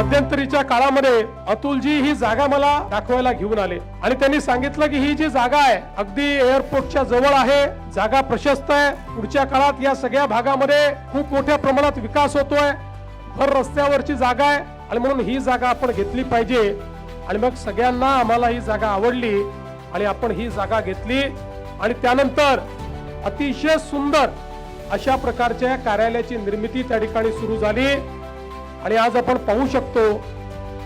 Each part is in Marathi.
मध्यंतरीच्या काळामध्ये अतुलजी ही जागा मला दाखवायला घेऊन आले. आणि त्यांनी सांगितलं की ही जी जागा आहे अगदी एअरपोर्टच्या जवळ आहे. जागा प्रशस्त आहे. पुढच्या काळात या सगळ्या भागामध्ये खूप मोठ्या प्रमाणात विकास होतोय. भर रस्त्यावरची जागा आहे. आणि म्हणून ही जागा आपण घेतली पाहिजे. आणि मग सगळ्यांना आम्हाला ही जागा आवडली. आणि आपण ही जागा घेतली. आणि त्यानंतर अतिशय सुंदर अशा प्रकारच्या कार्यालयाची निर्मिती त्या ठिकाणी सुरू झाली. आणि आज आपण पाहू शकतो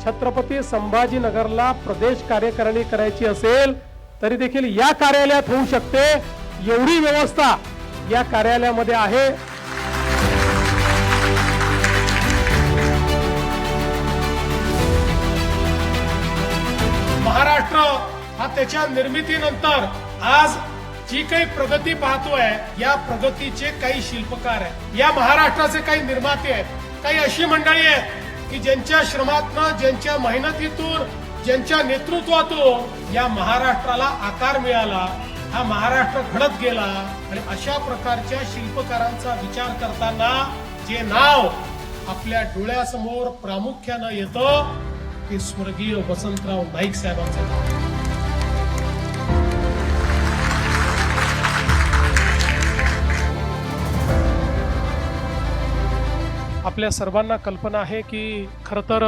छत्रपती संभाजीनगरला प्रदेश कार्यकारिणी करायची असेल तरी देखील या कार्यालयात होऊ शकते. एवढी व्यवस्था या कार्यालयामध्ये आहे. महाराष्ट्र हा त्याच्या निर्मितीनंतर आज जी काही प्रगती पाहतोय या प्रगतीचे काही शिल्पकार आहेत. या महाराष्ट्राचे काही निर्माते आहेत. काही अशी मंडळी आहेत की ज्यांच्या श्रमातनं ज्यांच्या मेहनतीतून ज्यांच्या नेतृत्वातून या महाराष्ट्राला आकार मिळाला हा महाराष्ट्र घडत गेला. आणि अशा प्रकारच्या शिल्पकारांचा विचार करताना जे नाव आपल्या डोळ्यासमोर प्रामुख्यानं येतं ते स्वर्गीय वसंतराव नाईक साहेबांचं नाव. आपल्या सर्वांना कल्पना आहे की खरं तर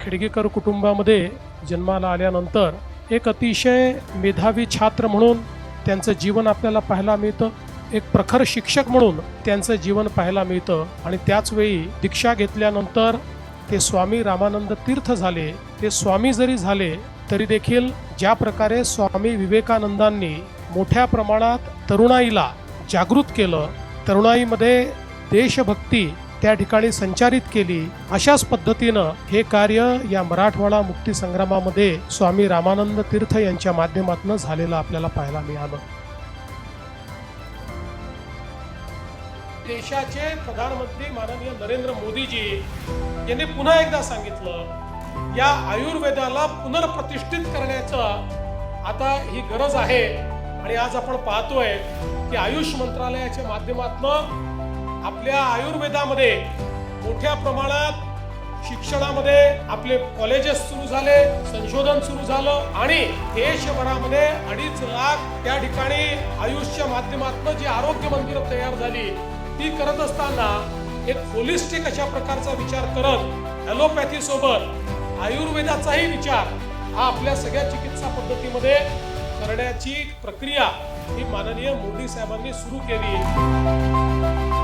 खेडगेकर कुटुंबामध्ये जन्माला आल्यानंतर एक अतिशय मेधावी छात्र म्हणून त्यांचं जीवन आपल्याला पाहायला मिळतं. एक प्रखर शिक्षक म्हणून त्यांचं जीवन पाहायला मिळतं. आणि त्याचवेळी दीक्षा घेतल्यानंतर ते स्वामी रामानंद तीर्थ झाले. ते स्वामी जरी झाले तरी देखील ज्या प्रकारे स्वामी विवेकानंदांनी मोठ्या प्रमाणात तरुणाईला जागृत केलं तरुणाईमध्ये देशभक्ती त्या ठिकाणी संचारित केली. अशाच पद्धतीनं हे कार्य या मराठवाडा मुक्ती संग्रामामध्ये स्वामी रामानंद तीर्थ यांच्या माध्यमातून झालेलं आपल्याला पाहायला मिळालं. देशाचे प्रधानमंत्री माननीय नरेंद्र मोदीजी यांनी पुन्हा एकदा सांगितलं या आयुर्वेदाला पुनर्प्रतिष्ठित करण्याचं आता ही गरज आहे. आणि आज आपण पाहतोय की आयुष मंत्रालयाच्या माध्यमातून आपल्या आयुर्वेदामध्ये मोठ्या प्रमाणात शिक्षणामध्ये आपले कॉलेजेस सुरू झाले संशोधन सुरू झालं आणि देशभरामध्ये अडीच लाख त्या ठिकाणी आयुषच्या माध्यमातून जी आरोग्य मंदिरं तयार झाली ती करत असताना एक होलिस्टिक अशा प्रकारचा विचार करत ॲलोपॅथी सोबत आयुर्वेदाचाही विचार हा आपल्या सगळ्या चिकित्सा पद्धतीमध्ये करण्याची प्रक्रिया ही माननीय मोदी साहेबांनी सुरू केली.